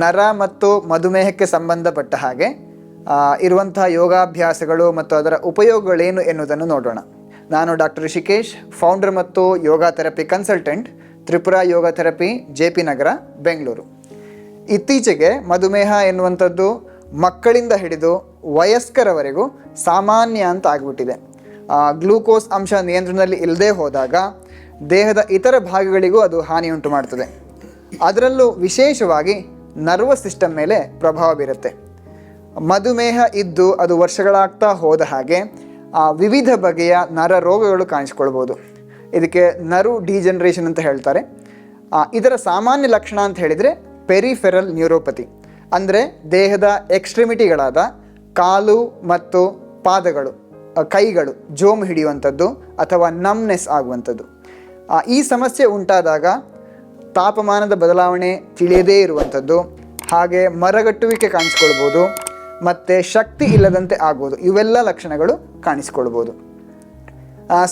ನರ ಮತ್ತು ಮಧುಮೇಹಕ್ಕೆ ಸಂಬಂಧಪಟ್ಟ ಹಾಗೆ ಇರುವಂತಹ ಯೋಗಾಭ್ಯಾಸಗಳು ಮತ್ತು ಅದರ ಉಪಯೋಗಗಳೇನು ಎನ್ನುವುದನ್ನು ನೋಡೋಣ. ನಾನು ಡಾಕ್ಟರ್ ಋಷಿಕೇಶ್ ಫೌಂಡರ್ ಮತ್ತು yoga therapy consultant, Tripura yoga therapy, J P Nagar, Bengaluru. ಇತ್ತೀಚೆಗೆ ಮಧುಮೇಹ ಎನ್ನುವಂಥದ್ದು ಮಕ್ಕಳಿಂದ ಹಿಡಿದು ವಯಸ್ಕರವರೆಗೂ ಸಾಮಾನ್ಯ ಅಂತ ಆಗಿಬಿಟ್ಟಿದೆ. ಗ್ಲೂಕೋಸ್ ಅಂಶ ನಿಯಂತ್ರಣದಲ್ಲಿ ಇಲ್ಲದೆ ಹೋದಾಗ ದೇಹದ ಇತರ ಭಾಗಗಳಿಗೂ ಅದು ಹಾನಿಯುಂಟು ಮಾಡ್ತದೆ. ಅದರಲ್ಲೂ ವಿಶೇಷವಾಗಿ ನರ್ವಸ್ ಸಿಸ್ಟಮ್ ಮೇಲೆ ಪ್ರಭಾವ ಬೀರುತ್ತೆ. ಮಧುಮೇಹ ಇದ್ದು ಅದು ವರ್ಷಗಳಾಗ್ತಾ ಹೋದ ಹಾಗೆ ಆ, ವಿವಿಧ ಬಗೆಯ ನರ ರೋಗಗಳು ಕಾಣಿಸ್ಕೊಳ್ಬೋದು. ಇದಕ್ಕೆ ನರು ಡಿಜನರೇಷನ್ ಅಂತ ಹೇಳ್ತಾರೆ. ಇದರ ಸಾಮಾನ್ಯ ಲಕ್ಷಣ ಅಂತ ಹೇಳಿದರೆ ಪೆರಿಫೆರಲ್ ನ್ಯೂರೋಪತಿ. ಅಂದರೆ ದೇಹದ ಎಕ್ಸ್ಟ್ರಿಮಿಟಿಗಳಾದ ಕಾಲು ಮತ್ತು ಪಾದಗಳು ಕೈಗಳು ಜೋಮ್ ಹಿಡಿಯುವಂಥದ್ದು ಅಥವಾ ನಮ್ನೆಸ್ ಆಗುವಂಥದ್ದು. ಈ ಸಮಸ್ಯೆ ಉಂಟಾದಾಗ ತಾಪಮಾನದ ಬದಲಾವಣೆ ತಿಳಿಯದೇ ಇರುವಂಥದ್ದು. ಹಾಗೆ ಮರಗಟ್ಟುವಿಕೆ ಕಾಣಿಸ್ಕೊಳ್ಬೋದು, ಮತ್ತು ಶಕ್ತಿ ಇಲ್ಲದಂತೆ ಆಗ್ಬೋದು. ಇವೆಲ್ಲ ಲಕ್ಷಣಗಳು ಕಾಣಿಸ್ಕೊಳ್ಬೋದು.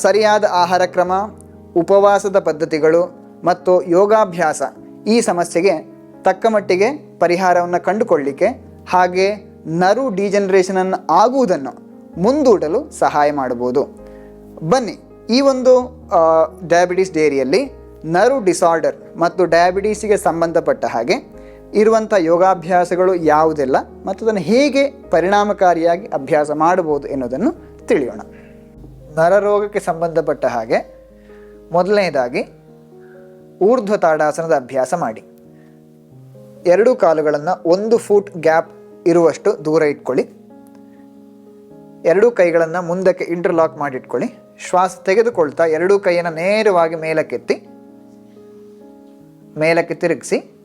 ಸರಿಯಾದ ಆಹಾರ ಕ್ರಮ, ಉಪವಾಸದ ಪದ್ಧತಿಗಳು ಮತ್ತು ಯೋಗಾಭ್ಯಾಸ ಈ ಸಮಸ್ಯೆಗೆ ತಕ್ಕ ಮಟ್ಟಿಗೆ ಪರಿಹಾರವನ್ನು ಕಂಡುಕೊಳ್ಳಿಕ್ಕೆ ಹಾಗೆ ನರು ಡಿಜನರೇಷನನ್ನು ಆಗುವುದನ್ನು ಮುಂದೂಡಲು ಸಹಾಯ ಮಾಡಬಹುದು. ಬನ್ನಿ, ಈ ಒಂದು ಡಯಾಬಿಟಿಸ್ ಡೇರಿಯಲ್ಲಿ ನರು ಡಿಸಾರ್ಡರ್ ಮತ್ತು ಡಯಾಬಿಟೀಸಿಗೆ ಸಂಬಂಧಪಟ್ಟ ಹಾಗೆ ಇರುವಂಥ ಯೋಗಾಭ್ಯಾಸಗಳು ಯಾವುದೆಲ್ಲ ಮತ್ತು ಅದನ್ನು ಹೇಗೆ ಪರಿಣಾಮಕಾರಿಯಾಗಿ ಅಭ್ಯಾಸ ಮಾಡಬಹುದು ಎನ್ನುವುದನ್ನು ತಿಳಿಯೋಣ. ನರರೋಗಕ್ಕೆ ಸಂಬಂಧಪಟ್ಟ ಹಾಗೆ ಮೊದಲನೇದಾಗಿ ಊರ್ಧ್ವ ತಾಡಾಸನದ ಅಭ್ಯಾಸ ಮಾಡಿ. ಎರಡು ಕಾಲುಗಳನ್ನು ಒಂದು ಫೂಟ್ ಗ್ಯಾಪ್ ಇರುವಷ್ಟು ದೂರ ಇಟ್ಕೊಳ್ಳಿ. ಎರಡೂ ಕೈಗಳನ್ನು ಮುಂದಕ್ಕೆ ಇಂಟರ್ಲಾಕ್ ಮಾಡಿಟ್ಕೊಳ್ಳಿ. ಶ್ವಾಸ ತೆಗೆದುಕೊಳ್ತಾ ಎರಡೂ ಕೈಯನ್ನು ನೇರವಾಗಿ ಮೇಲಕ್ಕೆತ್ತಿ ಮೇಲಕ್ಕೆ ತಿರುಗಿಸಿ,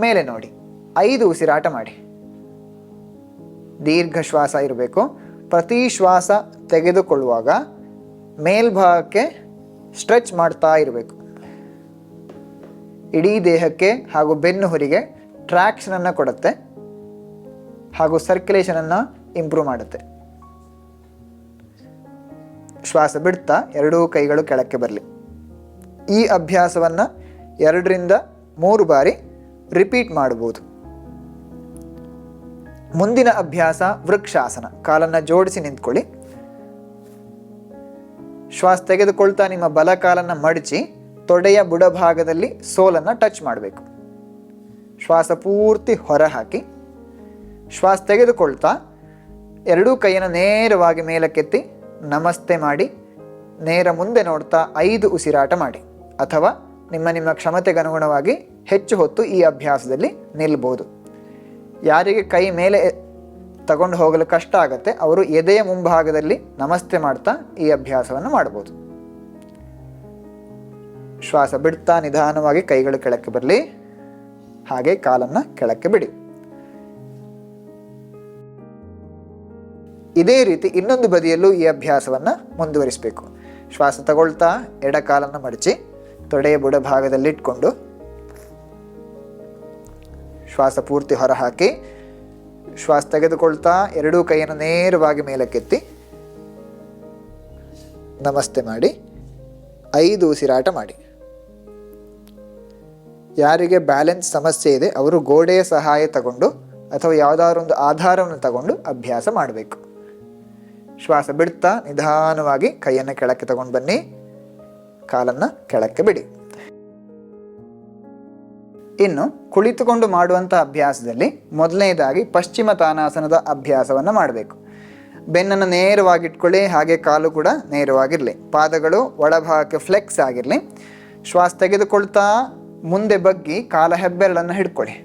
ಮೇಲೆ ನೋಡಿ. ಐದು ಉಸಿರಾಟ ಮಾಡಿ. ದೀರ್ಘ ಶ್ವಾಸ ಇರಬೇಕು. ಪ್ರತಿ ಶ್ವಾಸ ತೆಗೆದುಕೊಳ್ಳುವಾಗ ಮೇಲ್ಭಾಗಕ್ಕೆ ಸ್ಟ್ರೆಚ್ ಮಾಡ್ತಾ ಇರಬೇಕು. ಇಡೀ ದೇಹಕ್ಕೆ ಹಾಗೂ ಬೆನ್ನು ಹುರಿಗೆ ಟ್ರ್ಯಾಕ್ಷನನ್ನು ಕೊಡುತ್ತೆ. ಹಾಗೂ ಸರ್ಕ್ಯುಲೇಷನನ್ನು ಇಂಪ್ರೂವ್ ಮಾಡುತ್ತೆ. ಶ್ವಾಸ ಬಿಡ್ತಾ ಎರಡೂ ಕೈಗಳು ಕೆಳಕ್ಕೆ ಬರಲಿ. ಈ ಅಭ್ಯಾಸವನ್ನು ಎರಡರಿಂದ ಮೂರು ಬಾರಿ ರಿಪೀಟ್ ಮಾಡ್ಬೋದು ಮುಂದಿನ ಅಭ್ಯಾಸ ವೃಕ್ಷಾಸನ. ಕಾಲನ್ನು ಜೋಡಿಸಿ ನಿಂತ್ಕೊಳ್ಳಿ. ಶ್ವಾಸ ತೆಗೆದುಕೊಳ್ತಾ ನಿಮ್ಮ ಬಲ ಕಾಲನ್ನು ಮಡಚಿ ತೊಡೆಯ ಬುಡಭಾಗದಲ್ಲಿ ಸೋಲನ್ನು ಟಚ್ ಮಾಡಬೇಕು. ಶ್ವಾಸ ಪೂರ್ತಿ ಹೊರಹಾಕಿ. ಶ್ವಾಸ ತೆಗೆದುಕೊಳ್ತಾ ಎರಡೂ ಕೈಯನ್ನು ನೇರವಾಗಿ ಮೇಲಕ್ಕೆತ್ತಿ ನಮಸ್ತೆ ಮಾಡಿ ನೇರ ಮುಂದೆ ನೋಡ್ತಾ ಐದು ಉಸಿರಾಟ ಮಾಡಿ. ಅಥವಾ ನಿಮ್ಮ ನಿಮ್ಮ ಕ್ಷಮತೆಗೆ ಅನುಗುಣವಾಗಿ ಹೆಚ್ಚು ಹೊತ್ತು ಈ ಅಭ್ಯಾಸದಲ್ಲಿ ನಿಲ್ಬೋದು. ಯಾರಿಗೆ ಕೈ ಮೇಲೆ ತಗೊಂಡು ಹೋಗಲು ಕಷ್ಟ ಆಗುತ್ತೆ, ಅವರು ಎದೆಯ ಮುಂಭಾಗದಲ್ಲಿ ನಮಸ್ತೆ ಮಾಡ್ತಾ ಈ ಅಭ್ಯಾಸವನ್ನು ಮಾಡ್ಬೋದು. ಶ್ವಾಸ ಬಿಡ್ತಾ ನಿಧಾನವಾಗಿ ಕೈಗಳು ಕೆಳಕ್ಕೆ ಬರಲಿ, ಹಾಗೆ ಕಾಲನ್ನು ಕೆಳಕ್ಕೆ ಬಿಡಿ. ಇದೇ ರೀತಿ ಇನ್ನೊಂದು ಬದಿಯಲ್ಲೂ ಈ ಅಭ್ಯಾಸವನ್ನು ಮುಂದುವರಿಸಬೇಕು. ಶ್ವಾಸ ತಗೊಳ್ತಾ ಎಡ ಕಾಲನ್ನು ಮಡಚಿ ತೊಡೆಯ ಬುಡ ಭಾಗದಲ್ಲಿ ಇಟ್ಕೊಂಡು ಶ್ವಾಸ ಪೂರ್ತಿ ಹೊರಹಾಕಿ, ಶ್ವಾಸ ತೆಗೆದುಕೊಳ್ತಾ ಎರಡೂ ಕೈಯನ್ನು ನೇರವಾಗಿ ಮೇಲಕ್ಕೆತ್ತಿ ನಮಸ್ತೆ ಮಾಡಿ, ಐದು ಉಸಿರಾಟ ಮಾಡಿ. ಯಾರಿಗೆ ಬ್ಯಾಲೆನ್ಸ್ ಸಮಸ್ಯೆ ಇದೆ, ಅವರು ಗೋಡೆಯ ಸಹಾಯ ತಗೊಂಡು ಅಥವಾ ಯಾವುದಾದ್ರೊಂದು ಆಧಾರವನ್ನು ತಗೊಂಡು ಅಭ್ಯಾಸ ಮಾಡಬೇಕು. ಶ್ವಾಸ ಬಿಡ್ತಾ ನಿಧಾನವಾಗಿ ಕೈಯನ್ನು ಕೆಳಕ್ಕೆ ತಗೊಂಡು ಬನ್ನಿ. ಕಾಲನ್ನು ಕೆಳಕ್ಕೆ ಬಿಡಿ. ಇನ್ನು ಕುಳಿತುಕೊಂಡು ಮಾಡುವಂಥ ಅಭ್ಯಾಸದಲ್ಲಿ ಮೊದಲನೇದಾಗಿ ಪಶ್ಚಿಮ ತಾನಾಸನದ ಅಭ್ಯಾಸವನ್ನು ಮಾಡಬೇಕು. ಬೆನ್ನನ್ನು ನೇರವಾಗಿಟ್ಕೊಳ್ಳಿ, ಹಾಗೆ ಕಾಲು ಕೂಡ ನೇರವಾಗಿರಲಿ. ಪಾದಗಳು ಒಳಭಾಗಕ್ಕೆ ಫ್ಲೆಕ್ಸ್ ಆಗಿರಲಿ. ಶ್ವಾಸ ತೆಗೆದುಕೊಳ್ತಾ ಮುಂದೆ ಬಗ್ಗಿ ಕಾಲ ಹೆಬ್ಬೆರಳನ್ನು ಹಿಡ್ಕೊಳ್ಳಿ.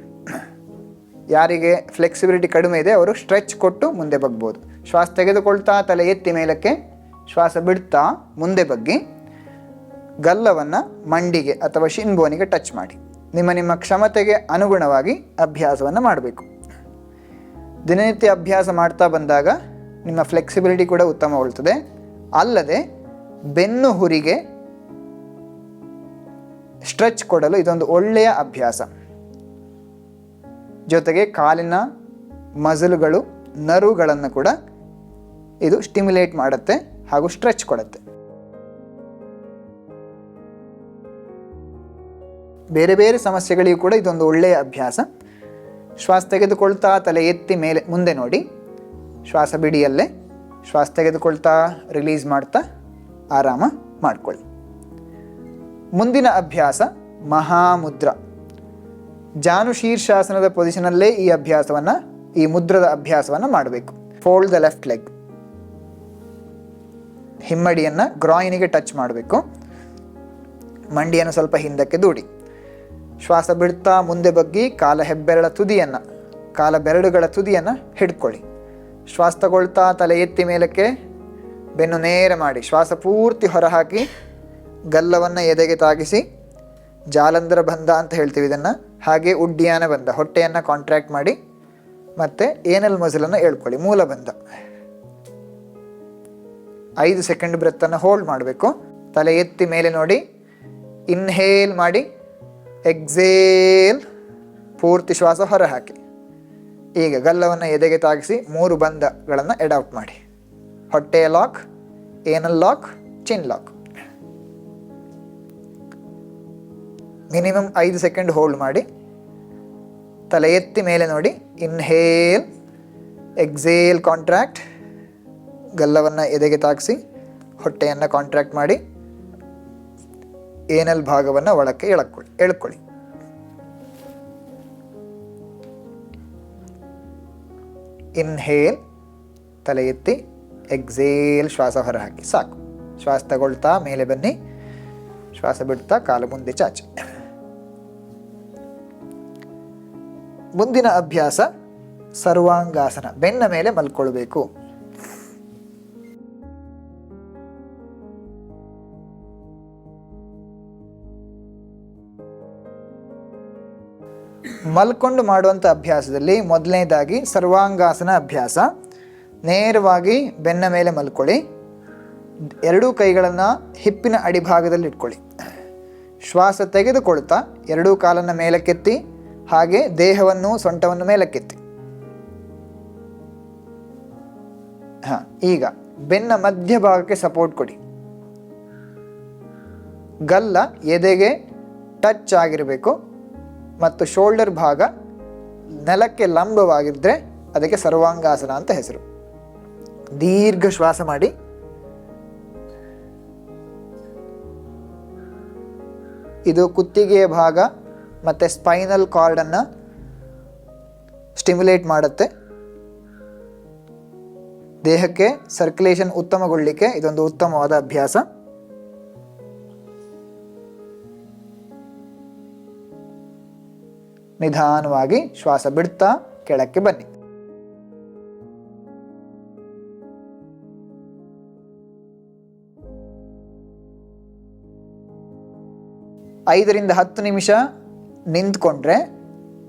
ಯಾರಿಗೆ ಫ್ಲೆಕ್ಸಿಬಿಲಿಟಿ ಕಡಿಮೆ ಇದೆ ಅವರು ಸ್ಟ್ರೆಚ್ ಕೊಟ್ಟು ಮುಂದೆ ಬಗ್ಬೋದು. ಶ್ವಾಸ ತೆಗೆದುಕೊಳ್ತಾ ತಲೆ ಎತ್ತಿ ಮೇಲಕ್ಕೆ ಶ್ವಾಸ ಬಿಡ್ತಾ ಮುಂದೆ ಬಗ್ಗಿ ಗಲ್ಲವನ್ನು ಮಂಡಿಗೆ ಅಥವಾ ಶಿನ್ಬೋನಿಗೆ ಟಚ್ ಮಾಡಿ. ನಿಮ್ಮ ನಿಮ್ಮ ಕ್ಷಮತೆಗೆ ಅನುಗುಣವಾಗಿ ಅಭ್ಯಾಸವನ್ನು ಮಾಡಬೇಕು. ದಿನನಿತ್ಯ ಅಭ್ಯಾಸ ಮಾಡ್ತಾ ಬಂದಾಗ ನಿಮ್ಮ ಫ್ಲೆಕ್ಸಿಬಿಲಿಟಿ ಕೂಡ ಉತ್ತಮಗೊಳ್ತದೆ ಅಲ್ಲದೆ ಬೆನ್ನು ಹುರಿಗೆ ಸ್ಟ್ರೆಚ್ ಕೊಡಲು ಇದೊಂದು ಒಳ್ಳೆಯ ಅಭ್ಯಾಸ. ಜೊತೆಗೆ ಕಾಲಿನ ಮಜಲುಗಳು ನರುಗಳನ್ನು ಕೂಡ ಇದು ಸ್ಟಿಮ್ಯುಲೇಟ್ ಮಾಡುತ್ತೆ ಹಾಗೂ ಸ್ಟ್ರೆಚ್ ಕೊಡುತ್ತೆ. ಬೇರೆ ಬೇರೆ ಸಮಸ್ಯೆಗಳಿಗೂ ಕೂಡ ಇದೊಂದು ಒಳ್ಳೆಯ ಅಭ್ಯಾಸ. ಶ್ವಾಸ ತೆಗೆದುಕೊಳ್ತಾ ತಲೆ ಎತ್ತಿ ಮೇಲೆ, ಮುಂದೆ ನೋಡಿ. ಶ್ವಾಸ ಬಿಡಿಯಲ್ಲೇ ಶ್ವಾಸ ತೆಗೆದುಕೊಳ್ತಾ ರಿಲೀಸ್ ಮಾಡ್ತಾ ಆರಾಮ ಮಾಡ್ಕೊಳ್ಳಿ. ಮುಂದಿನ ಅಭ್ಯಾಸ ಮಹಾಮುದ್ರ. ಜಾನು ಶೀರ್ಷಾಸನದ ಪೊಸಿಷನಲ್ಲೇ ಈ ಅಭ್ಯಾಸವನ್ನು, ಈ ಮುದ್ರದ ಅಭ್ಯಾಸವನ್ನು ಮಾಡಬೇಕು. ಫೋಲ್ಡ್ ದ ಲೆಫ್ಟ್ ಲೆಗ್ ಹಿಮ್ಮಡಿಯನ್ನು ಗ್ರಾಯಿನಿಗೆ ಟಚ್ ಮಾಡಬೇಕು. ಮಂಡಿಯನ್ನು ಸ್ವಲ್ಪ ಹಿಂದಕ್ಕೆ ದೂಡಿ. ಶ್ವಾಸ ಬಿಡ್ತಾ ಮುಂದೆ ಬಗ್ಗಿ ಕಾಲ ಹೆಬ್ಬೆರಳ ತುದಿಯನ್ನು, ಕಾಲ ಬೆರಳುಗಳ ತುದಿಯನ್ನು ಹಿಡ್ಕೊಳ್ಳಿ. ಶ್ವಾಸ ತಗೊಳ್ತಾ ತಲೆ ಎತ್ತಿ ಮೇಲಕ್ಕೆ ಬೆನ್ನು ನೇರ ಮಾಡಿ, ಶ್ವಾಸ ಪೂರ್ತಿ ಹೊರಹಾಕಿ, ಗಲ್ಲವನ್ನು ಎದೆಗೆ ತಾಗಿಸಿ, ಜಾಲಂಧರ ಬಂಧ ಅಂತ ಹೇಳ್ತೀವಿ ಇದನ್ನು, ಹಾಗೆ ಉಡ್ಡಿಯಾನ ಬಂದ ಹೊಟ್ಟೆಯನ್ನು ಕಾಂಟ್ರ್ಯಾಕ್ಟ್ ಮಾಡಿ, ಮತ್ತು ಏನಲ್ ಮಸಲನ್ನು ಹೇಳ್ಕೊಳ್ಳಿ, ಮೂಲ ಬಂಧ. ಐದು ಸೆಕೆಂಡ್ ಬ್ರೆತ್ತನ್ನು ಹೋಲ್ಡ್ ಮಾಡಬೇಕು. ತಲೆ ಎತ್ತಿ ಮೇಲೆ ನೋಡಿ ಇನ್ಹೇಲ್ ಮಾಡಿ ಎಕ್ಸೇಲ್ ಪೂರ್ತಿ ಶ್ವಾಸ ಹೊರ ಹಾಕಿ ಈಗ ಗಲ್ಲವನ್ನು ಎದೆಗೆ ತಾಗಿಸಿ ಮೂರು ಬಂಧಗಳನ್ನು ಎಡೌಟ್ ಮಾಡಿ. ಹೊಟ್ಟೆಯ lock, anal lock, chin lock. Minimum ಐದು ಸೆಕೆಂಡ್ ಹೋಲ್ಡ್ ಮಾಡಿ. ತಲೆ ಎತ್ತಿ ಮೇಲೆ ನೋಡಿ. Inhale, exhale contract. ಗಲ್ಲವನ್ನು ಎದೆಗೆ ತಾಗಿಸಿ ಹೊಟ್ಟೆಯನ್ನು ಕಾಂಟ್ರಾಕ್ಟ್ ಮಾಡಿ. ಏನಲ್ ಭಾಗವನ್ನು ಒಳಕ್ಕೆ ಎಳಕೊಳ್ಳಿ ಎಳ್ಕೊಳ್ಳಿ ಇನ್ಹೇಲ್ ತಲೆ ಎತ್ತಿ ಎಕ್ಸೇಲ್, ಶ್ವಾಸ ಹೊರಹಾಕಿ, ಸಾಕು. ಶ್ವಾಸ ತಗೊಳ್ತಾ, ಮೇಲೆ ಬನ್ನಿ. ಶ್ವಾಸ ಬಿಡ್ತಾ, ಕಾಲು ಮುಂದೆ ಚಾಚಿ. ಮುಂದಿನ ಅಭ್ಯಾಸ ಸರ್ವಾಂಗಾಸನ, ಬೆನ್ನ ಮೇಲೆ ಮಲ್ಕೊಳ್ಬೇಕು. ಮಲ್ಕೊಂಡು ಮಾಡುವಂಥ ಅಭ್ಯಾಸದಲ್ಲಿ ಮೊದಲನೇದಾಗಿ ಸರ್ವಾಂಗಾಸನ ಅಭ್ಯಾಸ. ನೇರವಾಗಿ ಬೆನ್ನ ಮೇಲೆ ಮಲ್ಕೊಳ್ಳಿ. ಎರಡೂ ಕೈಗಳನ್ನು ಹಿಪ್ಪಿನ ಅಡಿಭಾಗದಲ್ಲಿ ಇಟ್ಕೊಳ್ಳಿ. ಶ್ವಾಸ ತೆಗೆದುಕೊಳ್ತಾ ಎರಡೂ ಕಾಲನ್ನು ಮೇಲಕ್ಕೆತ್ತಿ, ಹಾಗೆ ದೇಹವನ್ನು ಸೊಂಟವನ್ನು ಮೇಲಕ್ಕೆತ್ತಿ. ಹಾಂ, ಈಗ ಬೆನ್ನ ಮಧ್ಯಭಾಗಕ್ಕೆ ಸಪೋರ್ಟ್ ಕೊಡಿ. ಗಲ್ಲ ಎದೆಗೆ ಟಚ್ ಆಗಿರಬೇಕು. ಮತ್ತು ಶೋಲ್ಡರ್ ಭಾಗ ನೆಲಕ್ಕೆ ಲಂಬವಾಗಿದ್ದರೆ ಅದಕ್ಕೆ ಸರ್ವಾಂಗಾಸನ ಅಂತ ಹೆಸರು. ದೀರ್ಘ ಶ್ವಾಸ ಮಾಡಿ. ಇದು ಕುತ್ತಿಗೆಯ ಭಾಗ ಮತ್ತು ಸ್ಪೈನಲ್ ಕಾರ್ಡನ್ನು ಸ್ಟಿಮ್ಯುಲೇಟ್ ಮಾಡುತ್ತೆ. ದೇಹಕ್ಕೆ ಸರ್ಕ್ಯುಲೇಷನ್ ಉತ್ತಮಗೊಳ್ಳಿಕ್ಕೆ ಇದೊಂದು ಉತ್ತಮವಾದ ಅಭ್ಯಾಸ. ನಿಧಾನವಾಗಿ ಶ್ವಾಸ ಬಿಡ್ತಾ ಕೆಳಕ್ಕೆ ಬನ್ನಿ. ಐದರಿಂದ ಹತ್ತು ನಿಮಿಷ ನಿಂತ್ಕೊಂಡ್ರೆ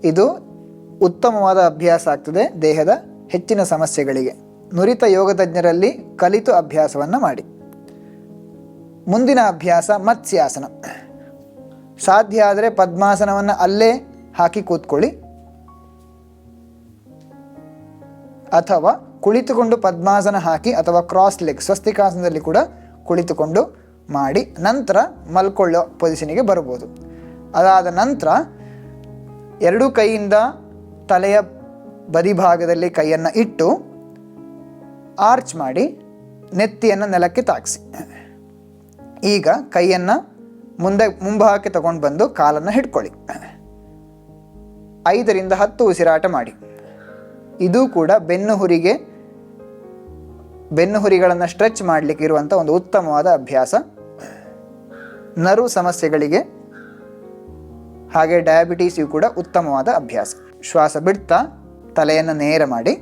ಇದು ಉತ್ತಮವಾದ ಅಭ್ಯಾಸ ಆಗ್ತದೆ ದೇಹದ ಹೆಚ್ಚಿನ ಸಮಸ್ಯೆಗಳಿಗೆ. ನುರಿತ ಯೋಗ ತಜ್ಞರಲ್ಲಿ ಕಲಿತು ಅಭ್ಯಾಸವನ್ನು ಮಾಡಿ. ಮುಂದಿನ ಅಭ್ಯಾಸ ಮತ್ಸ್ಯಾಸನ. ಸಾಧ್ಯ ಆದರೆ ಪದ್ಮಾಸನವನ್ನು ಅಲ್ಲೇ ಹಾಕಿ ಕೂತ್ಕೊಳ್ಳಿ. ಅಥವಾ ಕುಳಿತುಕೊಂಡು ಪದ್ಮಾಸನ ಹಾಕಿ ಅಥವಾ ಕ್ರಾಸ್ ಲೆಗ್ ಸ್ವಸ್ತಿಕಾಸನದಲ್ಲಿ ಕೂಡ ಕುಳಿತುಕೊಂಡು ಮಾಡಿ, ನಂತರ ಮಲ್ಕೊಳ್ಳೋ ಪೊಸಿಷನಿಗೆ ಬರ್ಬೋದು ಅದಾದ ನಂತರ ಎರಡೂ ಕೈಯಿಂದ ತಲೆಯ ಬದಿಭಾಗದಲ್ಲಿ ಕೈಯನ್ನು ಇಟ್ಟು ಆರ್ಚ್ ಮಾಡಿ, ನೆತ್ತಿಯನ್ನು ನೆಲಕ್ಕೆ ತಾಗಿಸಿ ಈಗ ಕೈಯನ್ನು ಮುಂದೆ, ಮುಂಭಾಗಕ್ಕೆ ತಗೊಂಡು ಬಂದು ಕಾಲನ್ನು ಹಿಡ್ಕೊಳ್ಳಿ. ಐದರಿಂದ ಹತ್ತು ಉಸಿರಾಟ ಮಾಡಿ. ಇದು ಕೂಡ ಬೆನ್ನು ಹುರಿಗೆ ಬೆನ್ನು ಹುರಿಗಳನ್ನು ಸ್ಟ್ರೆಚ್ ಮಾಡಲಿಕ್ಕೆ ಇರುವಂಥ ಒಂದು ಉತ್ತಮವಾದ ಅಭ್ಯಾಸ. ನರು ಸಮಸ್ಯೆಗಳಿಗೆ, ಹಾಗೆ ಡಯಾಬಿಟೀಸಿಗೂ ಕೂಡ ಉತ್ತಮವಾದ ಅಭ್ಯಾಸ. ಶ್ವಾಸ ಬಿಡ್ತಾ ತಲೆಯನ್ನು ನೇರ ಮಾಡಿ.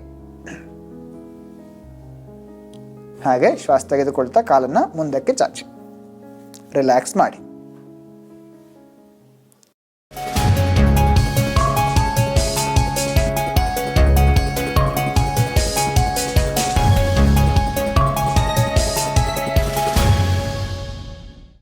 ಹಾಗೆ ಶ್ವಾಸ ತೆಗೆದುಕೊಳ್ತಾ ಕಾಲನ್ನು ಮುಂದಕ್ಕೆ ಚಾಚಿ. ರಿಲ್ಯಾಕ್ಸ್ ಮಾಡಿ.